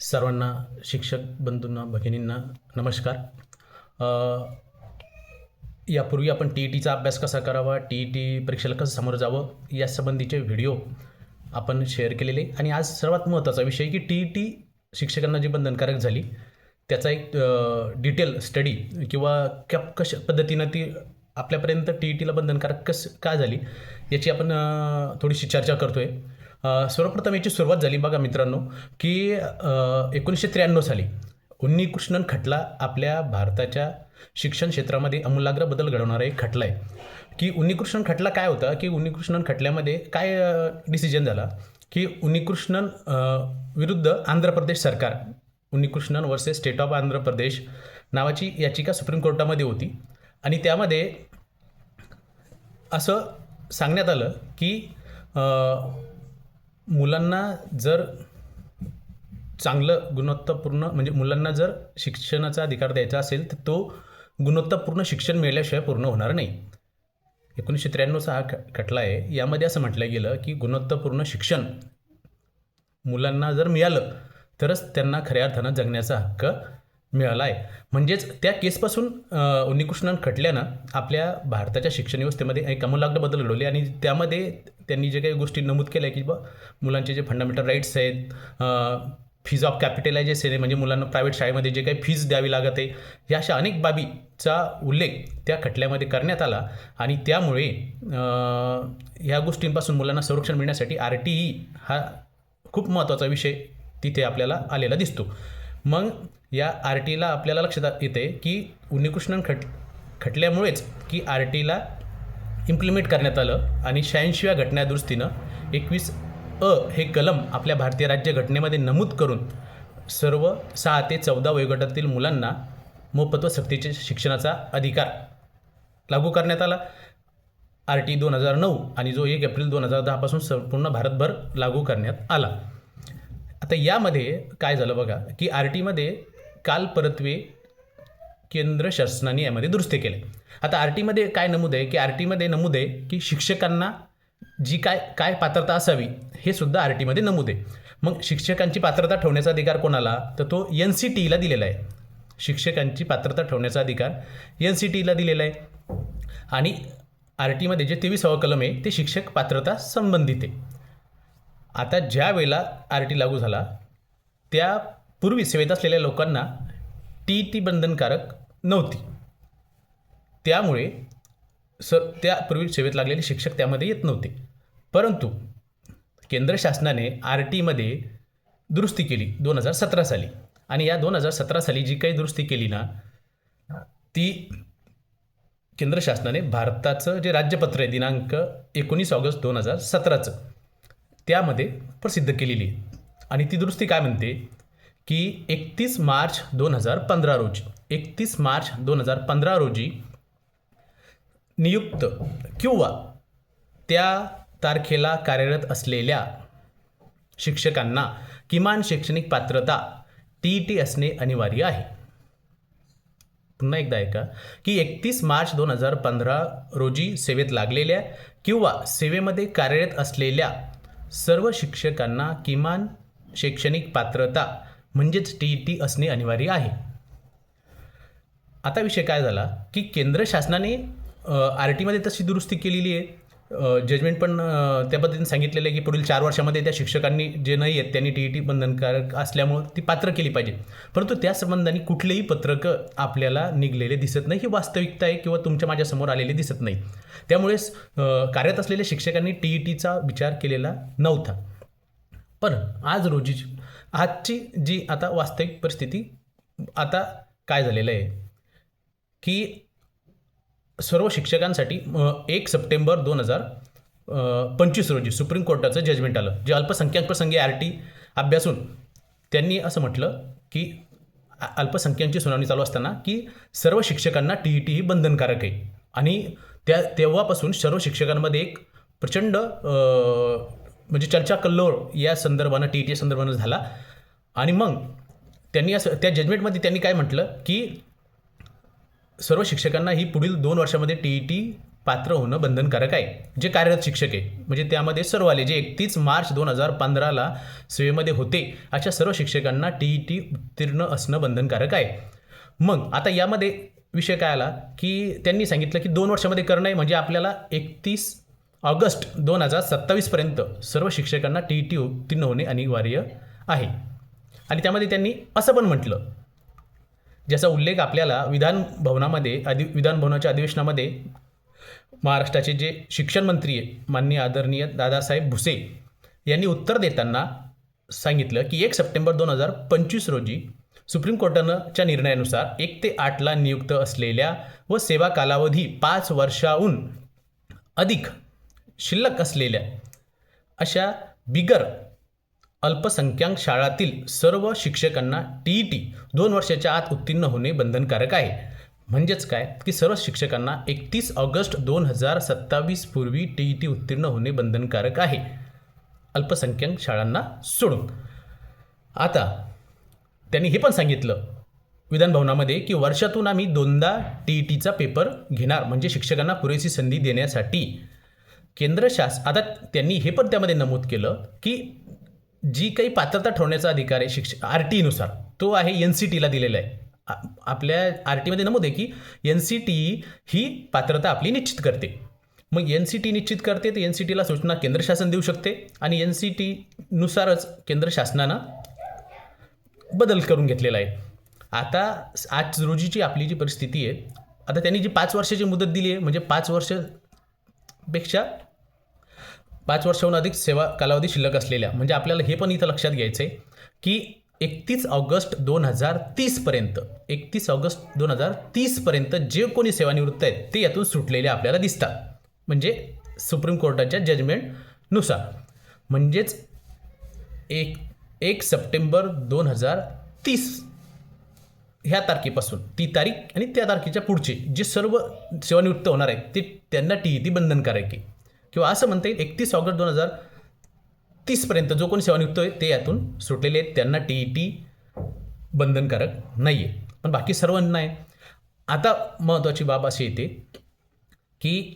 सर्वांना शिक्षक बंधूंना भगिनींना नमस्कार. यापूर्वी आपण टी ई टीचा अभ्यास कसा करावा टी ई टी परीक्षेला कसं सामोरं जावं यासंबंधीचे व्हिडिओ आपण शेअर केलेले. आणि आज सर्वात महत्त्वाचा विषय की टी ई टी शिक्षकांना जी बंधनकारक झाली त्याचा एक डिटेल स्टडी किंवा क्या कशा पद्धतीनं ती आपल्यापर्यंत टी ई टीला बंधनकारक कसं का झाली याची आपण थोडीशी चर्चा करतो आहे सर्वप्रथम याची सुरुवात झाली बघा मित्रांनो की एकोणीसशे त्र्याण्णव साली उन्नीकृष्णन खटला आपल्या भारताच्या शिक्षण क्षेत्रामध्ये आमूलाग्र बदल घडवणारा एक खटला आहे. की उन्नीकृष्णन खटला काय होता? की उन्नीकृष्णन खटल्यामध्ये काय डिसिजन झाला? की उन्नीकृष्णन विरुद्ध आंध्र प्रदेश सरकार Unnikrishnan versus State of Andhra Pradesh नावाची याचिका सुप्रीम कोर्टामध्ये होती. आणि त्यामध्ये असं सांगण्यात आलं की मुलांना जर चांगलं गुणवत्तापूर्ण म्हणजे मुलांना जर शिक्षणाचा अधिकार द्यायचा असेल तर तो गुणवत्तापूर्ण शिक्षण मिळाल्याशिवाय पूर्ण होणार नाही. एकोणीसशे त्र्याण्णवचा हा खटला आहे. यामध्ये असं म्हटलं गेलं की गुणवत्तापूर्ण शिक्षण मुलांना जर मिळालं तरच त्यांना खऱ्या अर्थानं जगण्याचा हक्क मिळाला आहे म्हणजेच त्या केसपासून उन्नीकृष्णन खटल्यानं आपल्या भारताच्या शिक्षण व्यवस्थेमध्ये एक आमूलाग्र बदल घडवले आणि त्यामध्ये त्यांनी जे काही गोष्टी नमूद केल्या की बा मुलांचे जे फंडामेंटल राईट्स आहेत फीज ऑफ कॅपिटलायझेशन आहे म्हणजे मुलांना प्रायव्हेट शाळेमध्ये जे काही फीज द्यावी लागत आहे या अशा अनेक बाबीचा उल्लेख त्या खटल्यामध्ये करण्यात आला. आणि त्यामुळे ह्या गोष्टींपासून मुलांना संरक्षण मिळण्यासाठी आर टी ई हा खूप महत्त्वाचा विषय तिथे आपल्याला आलेला दिसतो. मग या आर टीला आपल्याला लक्षात येते की उन्नीकृष्णन खट खटल्यामुळेच की आर टीला इम्प्लिमेंट करण्यात आलं आणि शहाऐंशीव्या घटनादुरुस्तीनं एकवीस अ हे कलम आपल्या भारतीय राज्यघटनेमध्ये नमूद करून सर्व सहा ते चौदा वयोगटातील मुलांना मोफत व सक्तीचे शिक्षणाचा अधिकार लागू करण्यात आला. आर टी दोन हजार नऊ आणि जो एक एप्रिल दोन हजार दहापासून संपूर्ण भारतभर लागू करण्यात आला. आता यामध्ये काय झालं बघा की आर टीमध्ये काल परत्वे केंद्र शासनाने यामध्ये दुरुस्ती केले. आता आर टीमध्ये काय नमूद आहे की आर टीमध्ये नमूद आहे की शिक्षकांना जी काय काय पात्रता असावी हे सुद्धा आर टीमध्ये नमूद आहे. मग शिक्षकांची पात्रता ठेवण्याचा अधिकार कोणाला? तर तो एन सी टीला दिलेला आहे. शिक्षकांची पात्रता ठेवण्याचा अधिकार एन सी टीला दिलेला आहे. आणि आर टीमध्ये जे तेवीसावं कलम आहे ते शिक्षक पात्रता संबंधित आहे. आता ज्या वेळेला आर टी लागू झाला त्यापूर्वी सेवेत असलेल्या लोकांना टी टी बंधनकारक नव्हती. त्यामुळे स त्यापूर्वी सेवेत लागलेले शिक्षक त्यामध्ये येत नव्हते. परंतु केंद्र शासनाने आर टीमध्ये दुरुस्ती केली दोन हजार सतरा साली. आणि या दोन हजार सतरा साली जी काही दुरुस्ती केली ना ती केंद्र शासनाने भारताचं जे राज्यपत्र आहे दिनांक एकोणीस ऑगस्ट दोन हजार सतराचं त्यामध्ये प्रसिद्ध केलेली आहे. आणि ती दुरुस्ती काय म्हणते? की एकतीस मार्च दोन हजार पंधरा रोजी एकतीस मार्च दोन हजार पंधरा रोजी नियुक्त किंवा त्या तारखेला कार्यरत असलेल्या शिक्षकांना किमान शैक्षणिक पात्रता टी टी असणे अनिवार्य आहे. पुन्हा एकदा ऐका की एकतीस मार्च दोन हजार पंधरा रोजी सेवेत लागलेल्या किंवा सेवेमध्ये कार्यरत असलेल्या सर्व शिक्षकांना किमान शैक्षणिक पात्रता म्हणजेच टी टी असणे अनिवार्य आहे. आता विषय काय झाला की केंद्र शासनाने आर टीमध्ये तशी दुरुस्ती केलेली आहे. जजमेंट पण त्या पद्धतीने सांगितलेलं आहे की पुढील चार वर्षामध्ये त्या शिक्षकांनी जे नाही आहेत त्यांनी टी ई टी बंधनकारक असल्यामुळं ती पात्र केली पाहिजे परंतु त्या संबंधाने कुठलेही पत्रकं आपल्याला निघलेले दिसत नाही. ही वास्तविकता आहे किंवा तुमच्या माझ्यासमोर आलेले दिसत नाही. त्यामुळेच अ, कार्यरत असलेल्या शिक्षकांनी टी ई टीचा विचार केलेला नव्हता. पण आज रोजी आजची जी आता वास्तविक परिस्थिती आता काय झालेलं आहे? की सर्व शिक्षकांसाठी एक सप्टेंबर दोन हजार पंचवीस रोजी सुप्रीम कोर्टाचं जजमेंट आलं. जे अल्पसंख्याक प्रसंगी आर टी अभ्यासून त्यांनी असं म्हटलं की अल्पसंख्यांची सुनावणी चालू असताना की सर्व शिक्षकांना टी ई टी ही बंधनकारक आहे. आणि त्या तेव्हापासून सर्व शिक्षकांमध्ये एक प्रचंड म्हणजे चर्चा कल्लोळ या संदर्भानं टी ई टी संदर्भानं झाला. आणि मग त्यांनी असं त्या जजमेंटमध्ये त्यांनी काय म्हटलं की सर्व शिक्षकांना ही पुढील दोन वर्षामध्ये टी ई टी पात्र होणं बंधनकारक आहे. जे कार्यरत शिक्षक आहे म्हणजे त्यामध्ये सर्व आले जे एकतीस मार्च दोन हजार पंधराला सेवेमध्ये होते अशा सर्व शिक्षकांना टी ई टी उत्तीर्ण असणं बंधनकारक आहे. मग आता यामध्ये विषय काय आला की त्यांनी सांगितलं की दोन वर्षामध्ये करणं आहे म्हणजे आपल्याला एकतीस ऑगस्ट दोन हजार सत्तावीसपर्यंत सर्व शिक्षकांना टी ई टी उत्तीर्ण होणे अनिवार्य आहे. आणि त्यामध्ये त्यांनी असं पण म्हटलं ज्याचा उल्लेख आपल्याला विधान भवनामध्ये अधि विधान भवनाच्या अधिवेशनामध्ये महाराष्ट्राचे जे शिक्षण मंत्री आहे माननीय आदरणीय दादासाहेब भुसे यांनी उत्तर देताना सांगितलं की एक सप्टेंबर दोन हजार पंचवीस रोजी सुप्रीम कोर्टानंच्या निर्णयानुसार एक ते आठला नियुक्त असलेल्या व सेवा कालावधी पाच वर्षाहून अधिक शिल्लक असलेल्या अशा बिगर अल्पसंख्याक शाळातील सर्व शिक्षकांना टी ई टी दोन वर्षाच्या आत उत्तीर्ण होणे बंधनकारक आहे. म्हणजेच काय? की सर्व शिक्षकांना एकतीस ऑगस्ट दोन हजार सत्तावीस पूर्वी टी ई टी उत्तीर्ण होणे बंधनकारक आहे. अल्पसंख्याक शाळांना सोडून. आता त्यांनी हे पण सांगितलं विधानभवनामध्ये की वर्षातून आम्ही दोनदा टी ई टीचा पेपर घेणार म्हणजे शिक्षकांना पुरेशी संधी देण्यासाठी. केंद्र शास आता त्यांनी हे पण त्यामध्ये नमूद केलं की जी काही पात्रता ठेवण्याचा अधिकार आहे शिक्ष आर टीनुसार तो आहे एन सी टीला दिलेला आहे. आपल्या आर टीमध्ये नमूद आहे की एन सी टी ही पात्रता आपली निश्चित करते. मग एन सी टी निश्चित करते तर एन सी टीला सूचना केंद्र शासन देऊ शकते आणि एन सी टीनुसारच केंद्र शासनानं बदल करून घेतलेला आहे. आता आज रोजीची आपली जी परिस्थिती आहे आता त्यांनी जी पाच वर्षाची मुदत दिली आहे म्हणजे पाच वर्षपेक्षा पाच वर्षाहून अधिक सेवा कालावधी शिल्लक असलेल्या म्हणजे आपल्याला हे पण इथं लक्षात घ्यायचं आहे की एकतीस ऑगस्ट दोन हजार तीसपर्यंत एकतीस ऑगस्ट दोन हजार तीसपर्यंत जे कोणी सेवानिवृत्त आहेत ते यातून सुटलेले आपल्याला दिसतात. म्हणजे सुप्रीम कोर्टाच्या जजमेंटनुसार म्हणजेच एक एक सप्टेंबर दोन हजार तीस ह्या तारखेपासून ती तारीख आणि त्या तारखेच्या पुढचे जे सर्व सेवानिवृत्त होणार आहेत ते त्यांना टी ई ती बंधनकारक आहे. किंवा असं म्हणता येईल एकतीस ऑगस्ट दोन हजार तीसपर्यंत जो कोणी सेवानिवृत्त आहे ते यातून सुटलेले आहेत. त्यांना टी ई टी बंधनकारक नाही आहे पण बाकी सर्वांना आहे. आता महत्त्वाची बाब अशी येते की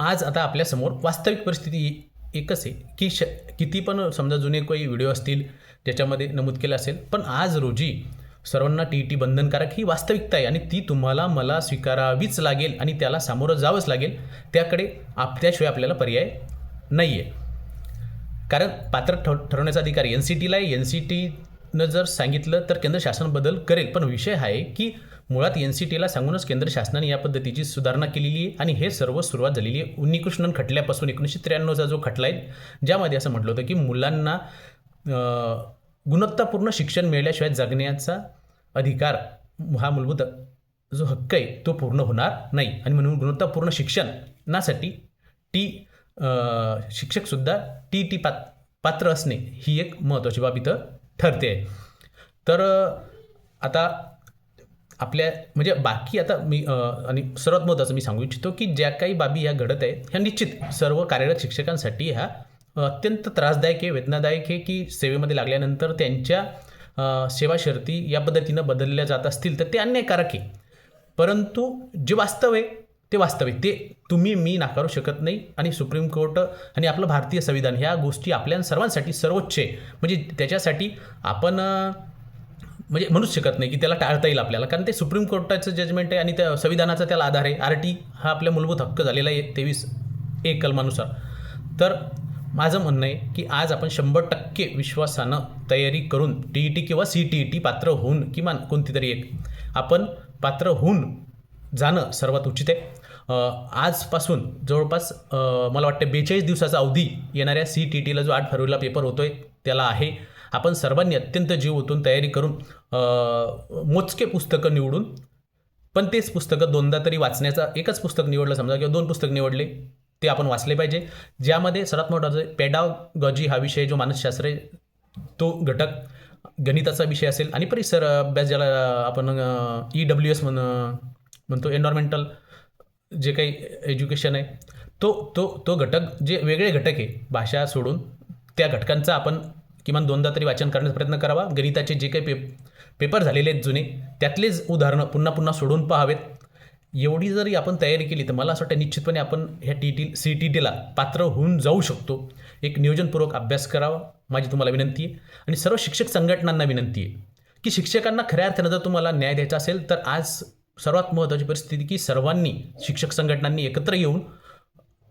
आज आता आपल्यासमोर वास्तविक परिस्थिती एकच आहे की श किती पण समजा जुने काही व्हिडिओ असतील ज्याच्यामध्ये नमूद केलं असेल पण आज रोजी सर्वांना टी ई टी बंधनकारक ही वास्तविकता आहे आणि ती तुम्हाला मला स्वीकारावीच लागेल आणि त्याला सामोरं जावंच लागेल. त्याकडे आप त्याशिवाय आपल्याला पर्याय नाही आहे कारण पात्र ठर ठरवण्याचा अधिकार एन सी टीला आहे. एन सी टीनं जर सांगितलं तर केंद्र शासन बदल करेल. पण विषय हा आहे की मुळात एन सी टीला सांगूनच केंद्र शासनाने या पद्धतीची सुधारणा केलेली आहे आणि हे सर्व सुरुवात झालेली आहे. उन्नीकृष्णन खटल्यापासून एकोणीसशे त्र्याण्णवचा जो खटला आहे ज्यामध्ये असं म्हटलं होतं की मुलांना गुणवत्तापूर्ण शिक्षण मिळाल्याशिवाय जगण्याचा अधिकार हा मूलभूत जो हक्क आहे तो पूर्ण होणार नाही. आणि म्हणून गुणवत्तापूर्ण शिक्षणासाठी टी शिक्षकसुद्धा टी टी पात पात्र असणे ही एक महत्त्वाची बाब इथं ठरते. आहे तर आता आपल्या म्हणजे बाकी आता मी आणि सर्वात महत्त्वाचं मी सांगू इच्छितो की ज्या काही बाबी ह्या घडत आहेत ह्या निश्चित सर्व कार्यरत शिक्षकांसाठी ह्या अत्यंत त्रासदायक आहे वेदनादायक आहे की सेवेमध्ये लागल्यानंतर त्यांच्या सेवा शर्ती या पद्धतीनं बदलल्या जात असतील तर ते अन्यायकारक आहे. परंतु जे वास्तव आहे ते वास्तव आहे. ते तुम्ही मी नाकारू शकत नाही आणि सुप्रीम कोर्ट आणि आपलं भारतीय संविधान ह्या गोष्टी आपल्या सर्वांसाठी सर्वोच्च आहे. म्हणजे त्याच्यासाठी आपण म्हणजे म्हणूच शकत नाही की त्याला टाळता येईल आपल्याला. कारण ते सुप्रीम कोर्टाचं जजमेंट आहे आणि त्या संविधानाचा त्याला आधार आहे. आर टी हा आपल्या मूलभूत हक्क झालेला आहे तेवीस एक कलमानुसार. तर माझं म्हणणं आहे की आज आपण शंभर टक्के विश्वासानं तयारी करून टी ई टी किंवा सी टी ई टी पात्र होऊन किमान कोणती तरी एक आपण पात्र होऊन जाणं सर्वात उचित आहे. आजपासून जवळपास मला वाटतं बेचाळीस दिवसाचा अवधी येणाऱ्या सी टी टीला जो आठ फरवरीला पेपर होतो आहे त्याला आहे. आपण सर्वांनी अत्यंत जीव ओतून तयारी करून मोजके पुस्तकं निवडून पण तेच पुस्तकं दोनदा तरी वाचण्याचा एकच पुस्तक निवडलं समजा किंवा दोन पुस्तक निवडले ते आपण वाचले पाहिजे. ज्यामध्ये सर्वात महत्त्वाचं पॅडागॉजी हा विषय जो मानसशास्त्र आहे तो घटक गणिताचा विषय असेल आणि परिसर अभ्यास ज्याला आपण ई डब्ल्यू एस म्हण म्हणतो एन्व्हायरमेंटल जे काही एज्युकेशन आहे तो तो तो घटक जे वेगळे घटक आहे भाषा सोडून त्या घटकांचा आपण किमान दोनदा तरी वाचन करण्याचा प्रयत्न करावा. गणिताचे जे काही पे पेपर झालेले आहेत जुने त्यातलेच उदाहरणं पुन्हा पुन्हा सोडून पाहावेत. एवढी जरी आपण तयारी केली तर मला असं वाटतं निश्चितपणे आपण ह्या टी टी सी टी टीला पात्र होऊन जाऊ शकतो. एक नियोजनपूर्वक अभ्यास करावा माझी तुम्हाला विनंती आहे. आणि सर्व शिक्षक संघटनांना विनंती आहे की शिक्षकांना खऱ्या अर्थानं जर तुम्हाला न्याय द्यायचा असेल तर आज सर्वात महत्त्वाची परिस्थिती की सर्वांनी शिक्षक संघटनांनी एकत्र येऊन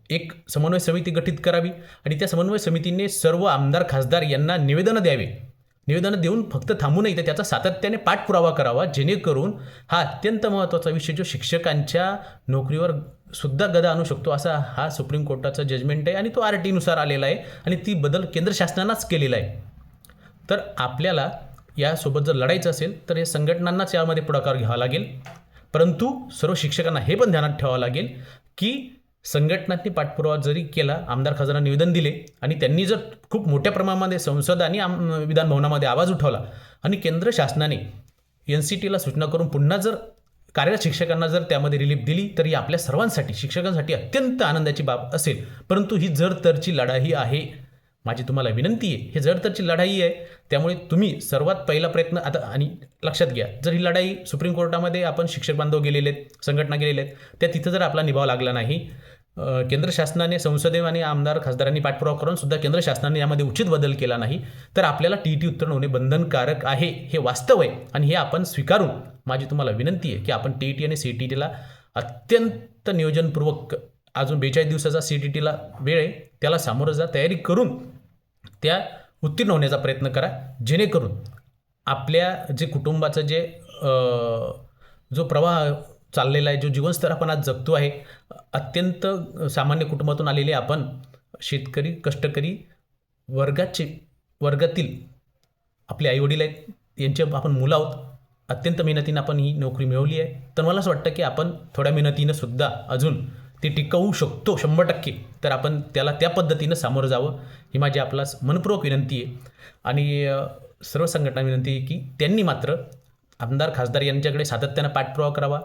एक समन्वय समिती गठीत करावी. आणि त्या समन्वय समितीने सर्व आमदार खासदार यांना निवेदनं द्यावे. निवेदनं देऊन फक्त थांबू नये तर त्याचा सातत्याने पाठपुरावा करावा जेणेकरून हा अत्यंत महत्त्वाचा विषय जो शिक्षकांच्या नोकरीवर सुद्धा गदा आणू शकतो असा हा सुप्रीम कोर्टाचा जजमेंट आहे आणि तो आर टीनुसार आलेला आहे आणि ती बदल केंद्र शासनानंच केलेला आहे. तर आपल्याला यासोबत जर लढायचं असेल तर या संघटनांनाच यामध्ये पुढाकार घ्यावा लागेल. परंतु सर्व शिक्षकांना हे पण ध्यानात ठेवावं लागेल की संघटनांनी पाठपुरावा जरी केला आमदार खासदारांना निवेदन दिले आणि त्यांनी जर खूप मोठ्या प्रमाणामध्ये संसद आणि आम विधानभवनामध्ये आवाज उठवला आणि केंद्र शासनाने एन सी टीला सूचना करून पुन्हा जर कार्यरत शिक्षकांना जर त्यामध्ये रिलीफ दिली तर ही आपल्या सर्वांसाठी शिक्षकांसाठी अत्यंत आनंदाची बाब असेल. परंतु ही जर तरची लढाई आहे माझी तुम्हाला विनंती आहे हे जडतरची लढाई आहे त्यामुळे तुम्ही सर्वात पहिला प्रयत्न आता आणि लक्षात घ्या जर ही लढाई सुप्रीम कोर्टामध्ये आपण शिक्षक बांधव गेलेले आहेत संघटना गेलेले आहेत त्या तिथं जर आपला निभाव लागला नाही केंद्र शासनाने संसदेव आणि आमदार खासदारांनी पाठपुरावा करून सुद्धा केंद्र शासनाने यामध्ये उचित बदल केला नाही तर आपल्याला टी टी उत्तीर्ण होणे बंधनकारक आहे हे वास्तव आहे आणि हे आपण स्वीकारून माझी तुम्हाला विनंती आहे की आपण टी टी आणि सी टी टीला अत्यंत नियोजनपूर्वक अजून बेचाळीस दिवसाचा सी टी टीला वेळ आहे. त्याला सामोरं जा तयारी करून त्या उत्तीर्ण होण्याचा प्रयत्न करा. जेणेकरून आपल्या जे कुटुंबाचं जे जो प्रवाह चाललेला आहे जो जीवनस्तर आपण आज जगतो आहे अत्यंत सामान्य कुटुंबातून आलेले आपण शेतकरी कष्टकरी वर्गाचे वर्गातील आपले आईवडील आहेत यांचे आपण मुलं आहोत. अत्यंत मेहनतीनं आपण ही नोकरी मिळवली आहे. तर मला असं वाटतं की आपण थोड्या मेहनतीनं सुद्धा अजून ते टिकवू शकतो शंभर टक्के. तर आपण त्याला त्या पद्धतीनं सामोरं जावं ही माझी आपला मनपूर्वक विनंती आहे. आणि सर्व संघटना विनंती आहे की त्यांनी मात्र आमदार खासदार यांच्याकडे सातत्यानं पाठपुरावा करावा.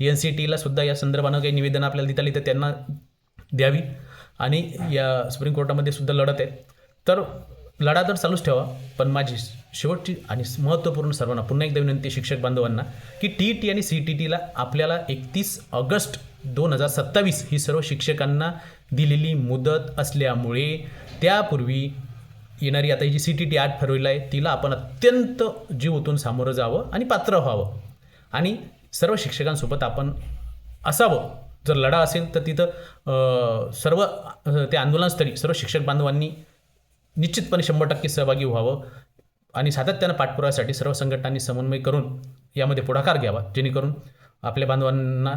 एन सी टीला सुद्धा या संदर्भानं काही निवेदन आपल्याला देता आली तर त्यांना द्यावी. आणि या सुप्रीम कोर्टामध्ये सुद्धा लढत आहेत तर लढा तर चालूच ठेवा पण माझी शेवटची आणि महत्त्वपूर्ण सर्वांना पुन्हा एकदा विनंती शिक्षक बांधवांना की टी टी आणि सी टी टीला आपल्याला एकतीस ऑगस्ट दोन हजार सत्तावीस ही सर्व शिक्षकांना दिलेली मुदत असल्यामुळे त्यापूर्वी येणारी आता जी सी टी टी आठ ठरवली आहे तिला आपण अत्यंत जीव ओतून सामोरं जावं आणि पात्र व्हावं. आणि सर्व शिक्षकांसोबत आपण असावं. जर लढा असेल तर तिथं सर्व ते त्या आंदोलनस्थळी सर्व शिक्षक बांधवांनी निश्चितपणे शंभर टक्के सहभागी व्हावं आणि सातत्यानं पाठपुरासाठी सर्व संघटनांनी समन्वय करून यामध्ये पुढाकार घ्यावा जेणेकरून आपल्या बांधवांना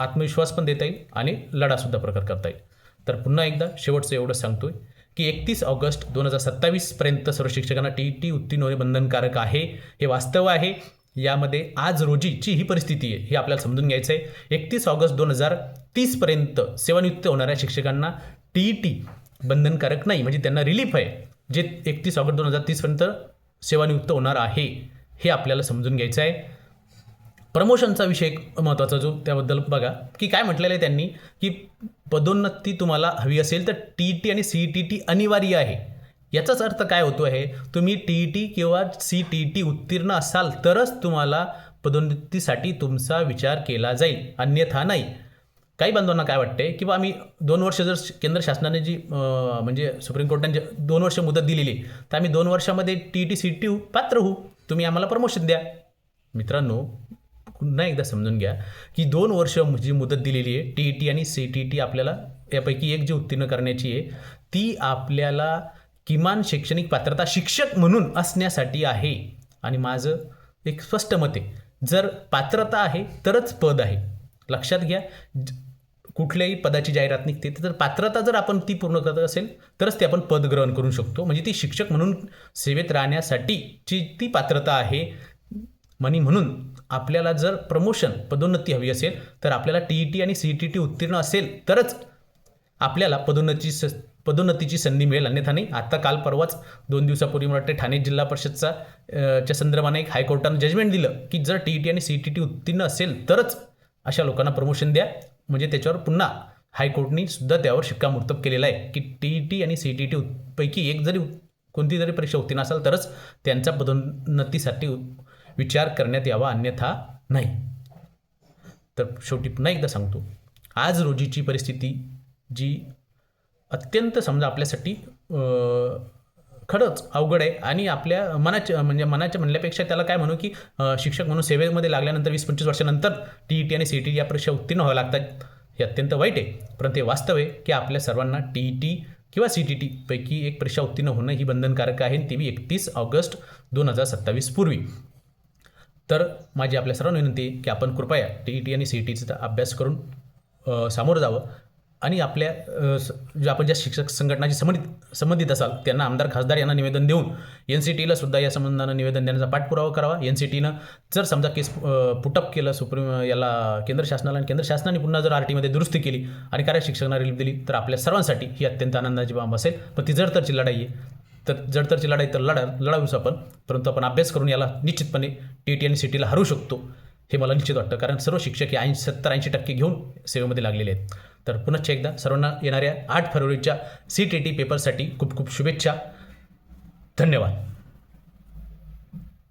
आत्मविश्वास पण देता येईल आणि लढासुद्धा प्रकार करता येईल. तर पुन्हा एकदा शेवटचं एवढं सांगतोय की एकतीस ऑगस्ट दोन हजार सत्तावीसपर्यंत सर्व शिक्षकांना टी टी उत्तीर्ण होणे बंधनकारक आहे हे वास्तव आहे. यामध्ये आज रोजीची ही परिस्थिती आहे हे आपल्याला समजून घ्यायचं आहे एकतीस ऑगस्ट दोन हजार तीसपर्यंत सेवानियुक्त होणाऱ्या शिक्षकांना टी टी बंधनकारक नाही म्हणजे त्यांना रिलीफ आहे जे एकतीस ऑगस्ट दोन हजार तीसपर्यंत सेवानियुक्त होणार आहे हे आपल्याला समजून घ्यायचं आहे प्रमोशनचा विषय एक महत्त्वाचा जो त्याबद्दल बघा. की काय म्हटलेलं आहे त्यांनी? की पदोन्नती तुम्हाला हवी असेल तर टी टी आणि सी टी टी अनिवार्य आहे. याचाच अर्थ काय होतो आहे? तुम्ही टी टी किंवा सी टी टी उत्तीर्ण असाल तरच तुम्हाला पदोन्नतीसाठी तुमचा विचार केला जाईल. अन्यथा नाही. काही बांधवांना काय वाटते की बा आम्ही दोन वर्ष जर केंद्र शासनाने जी म्हणजे सुप्रीम कोर्टाने जे दोन वर्ष मुदत दिलेली तर आम्ही दोन वर्षामध्ये टी टी सी टी पात्र होऊ. तुम्ही आम्हाला प्रमोशन द्या. मित्रांनो पुन्हा एकदा समजून घ्या की दोन वर्ष जी मुदत दिलेली आहे टी ई टी आणि सी टी टी आपल्याला यापैकी एक जी उत्तीर्ण करण्याची आहे ती आपल्याला किमान शैक्षणिक पात्रता शिक्षक म्हणून असण्यासाठी आहे. आणि माझं एक स्पष्ट मत आहे जर पात्रता आहे तरच पद आहे. लक्षात घ्या ज- कुठल्याही पदाची जाहिरात निघते तर पात्रता जर आपण ती पूर्ण करत असेल तरच ते आपण पद ग्रहण करू शकतो. म्हणजे ती शिक्षक म्हणून सेवेत राहण्यासाठीची ती पात्रता आहे म्हणी म्हणून. आपल्याला जर प्रमोशन पदोन्नती हवी असेल तर आपल्याला टी ई टी आणि सी टी टी उत्तीर्ण असेल तरच आपल्याला पदोन्नती स पदोन्नतीची संधी मिळेल. अन्यथा नाही आत्ता काल परवाच दोन दिवसापूर्वी मला वाटते ठाणे जिल्हा परिषदचा च्या संदर्भाने एक हायकोर्टानं जजमेंट दिलं की जर टी ई टी आणि सी टी टी उत्तीर्ण असेल तरच अशा लोकांना प्रमोशन द्या. म्हणजे त्याच्यावर पुन्हा हायकोर्टनी सुद्धा त्यावर शिक्कामोर्तब केलेला आहे की टी ई टी आणि सी टी टी पैकी एक जरी कोणती जरी परीक्षा उत्तीर्ण असाल तरच त्यांचा पदोन्नतीसाठी विचार करण्यात यावा अन्यथा नाही. तर शेवटी पुन्हा एकदा सांगतो आज रोजीची परिस्थिती जी अत्यंत समजा आपल्यासाठी खरंच अवघड आहे आणि आपल्या मनाच्या म्हणजे मनाच्या म्हणल्यापेक्षा त्याला काय म्हणू की शिक्षक म्हणून सेवेमध्ये लागल्यानंतर वीस पंचवीस वर्षानंतर टी ई टी आणि सी ई टी या परीक्षा उत्तीर्ण व्हाव्या लागतात. हे अत्यंत वाईट आहे. परंतु हे वास्तव आहे की आपल्या सर्वांना टी ई टी किंवा सी टी टी पैकी एक परीक्षा उत्तीर्ण होणं ही बंधनकारक आहे ती बी एकतीस ऑगस्ट दोन हजार सत्तावीस पूर्वी. तर माझी आपल्या सर्वांना विनंती की आपण कृपया टी ई टी आणि सी ई टीचा अभ्यास करून सामोरं जावं. आणि आपल्या स- आपण ज्या शिक्षक संघटनाशी संबंधित संबंधित असाल त्यांना आमदार खासदार यांना निवेदन देऊन एन सी टीला सुद्धा या संबंधानं निवेदन देण्याचा पाठपुरावा करावा. एन सी टीनं जर समजा केस पुटअप केलं सुप्रीम याला केंद्र शासनाला आणि केंद्र शासनाने पुन्हा जर आर टीमध्ये दुरुस्ती केली आणि कार्य शिक्षकांना रिलीफ दिली तर आपल्या सर्वांसाठी ही अत्यंत आनंदाची बाब असेल. पण ती जर तरची लढाई आहे तर जडतरची लढाई तर लढा लढावूच आपण. परंतु आपण अभ्यास करून याला निश्चितपणे टी टी आणि सी टीला हरू शकतो. हे मला निश्चित वाटतं. कारण सर्व शिक्षक हे ऐंशी सत्तर ऐंशी टक्के घेऊन सेवेमध्ये लागलेले आहेत. तर पुनश्च एकदा सर्वांना येणाऱ्या आठ फरवरीच्या सी टी टी पेपरसाठी खूप खूप शुभेच्छा. धन्यवाद.